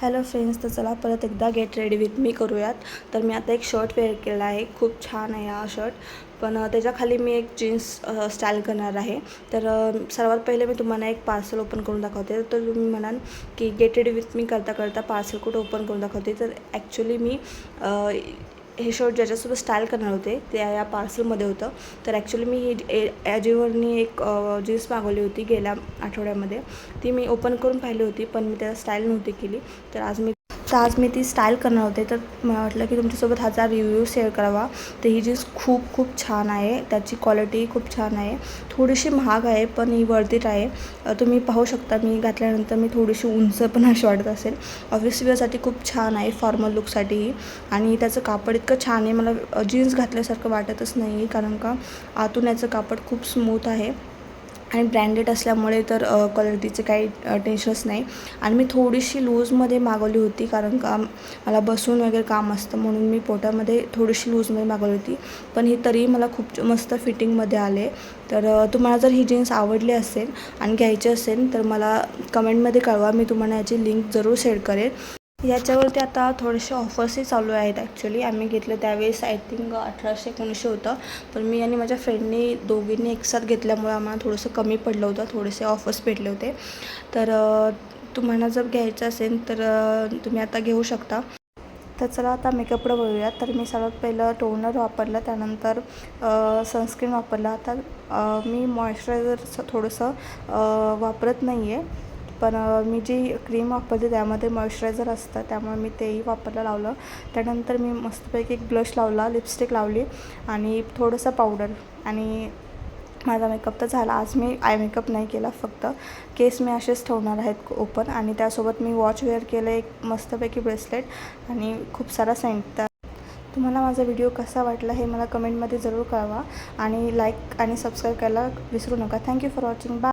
Hello friends तर चला परत एकदा गेट रेडी विथ मी करूयात. तर मी आता एक शर्ट वेअर केला आहे. खूप छान आहे हा शर्ट. पण त्याच्याखाली मी एक जीन्स स्टाईल करणार आहे. तर सर्वात पहिले मी तुम्हाला एक पार्सल ओपन करून दाखवते. तर तुम्ही म्हणाल की गेट रेडी विथ मी करता करता पार्सल कुठं ओपन करून दाखवते? तर ॲक्च्युली मी हे शर्ट ज्याच्यासोबत स्टाईल करणार होते ते या पार्सलमध्ये होतं. तर ॲक्च्युली मी ही ॲजिओवरनी एक जीन्स मागवली होती गेल्या आठवड्यामध्ये. ती मी ओपन करून पाहिली होती पण मी त्याला स्टाईल नव्हती केली. तर आज मी तर आज मी ती स्टाईल करणार होते. तर मला वाटलं की तुमच्यासोबत ह्याचा रिव्ह्यू शेअर करावा. तर ही जीन्स खूप खूप छान आहे. त्याची क्वालिटी खूप छान आहे. थोडीशी महाग आहे पण ही वर्धित आहे. तुम्ही पाहू शकता मी घातल्यानंतर मी थोडीशी उंच पण अशी वाटत असेल. ऑफिस वेअरसाठी खूप छान आहे फॉर्मल लुकसाठीही आणि त्याचं कापड इतकं छान आहे. मला जीन्स घातल्यासारखं वाटतच नाही आहे कारण का आतून याचं कापड खूप स्मूथ आहे. आणि ब्रँडेड असल्यामुळे तर क्वालिटीचं काही टेन्शनच नाही. आणि मी थोडीशी लूजमध्ये मागवली होती कारण का मला बसून वगैरे काम असतं म्हणून मी पोटामध्ये थोडीशी लूजमध्ये मागवली होती. पण ही तरी मला खूप मस्त फिटिंगमध्ये आले. तर तुम्हाला जर ही जीन्स आवडली असेल आणि घ्यायची असेल तर मला कमेंटमध्ये कळवा. मी तुम्हाला याची लिंक जरूर शेअर करेन. याच्यावरती आता थोडेसे ऑफर्सही चालू आहेत ॲक्च्युली आम्ही घेतलं त्यावेळेस आय थिंक अठराशे एकोणीसशे होतं. पण मी आणि माझ्या फ्रेंडनी दोघींनी एकसाथ घेतल्यामुळे आम्हाला थोडंसं कमी पडलं होतं. थोडेसे ऑफर्स भेटले होते. तर तुम्हाला जर घ्यायचं असेल तर तुम्ही आता घेऊ शकता. तर चला आता मेकअपकडे बघूया तर मी सर्वात पहिलं टोनर वापरलं. त्यानंतर सनस्क्रीन वापरला. आता मी मॉइश्चरायझर थोडंसं वापरत नाही आहे पण मी जी क्रीम वापरते त्यामध्ये मॉइश्चरायझर असतं त्यामुळे मी तेही वापरायला लावलं. त्यानंतर मी मस्तपैकी एक ब्लश लावला लिपस्टिक लावली आणि थोडंसं पावडर आणि माझा मेकअप तर झाला. आज मी आय मेकअप नाही केला फक्त केस मी असेच ठेवणार आहेत ओपन आणि त्यासोबत मी वॉच वेअर केलं एक मस्तपैकी ब्रेसलेट आणि खूप सारा सेंट तर तुम्हाला माझा व्हिडिओ कसा वाटला हे मला कमेंटमध्ये जरूर कळवा आणि लाईक आणि सबस्क्राईब करायला विसरू नका. Thank you for watching bye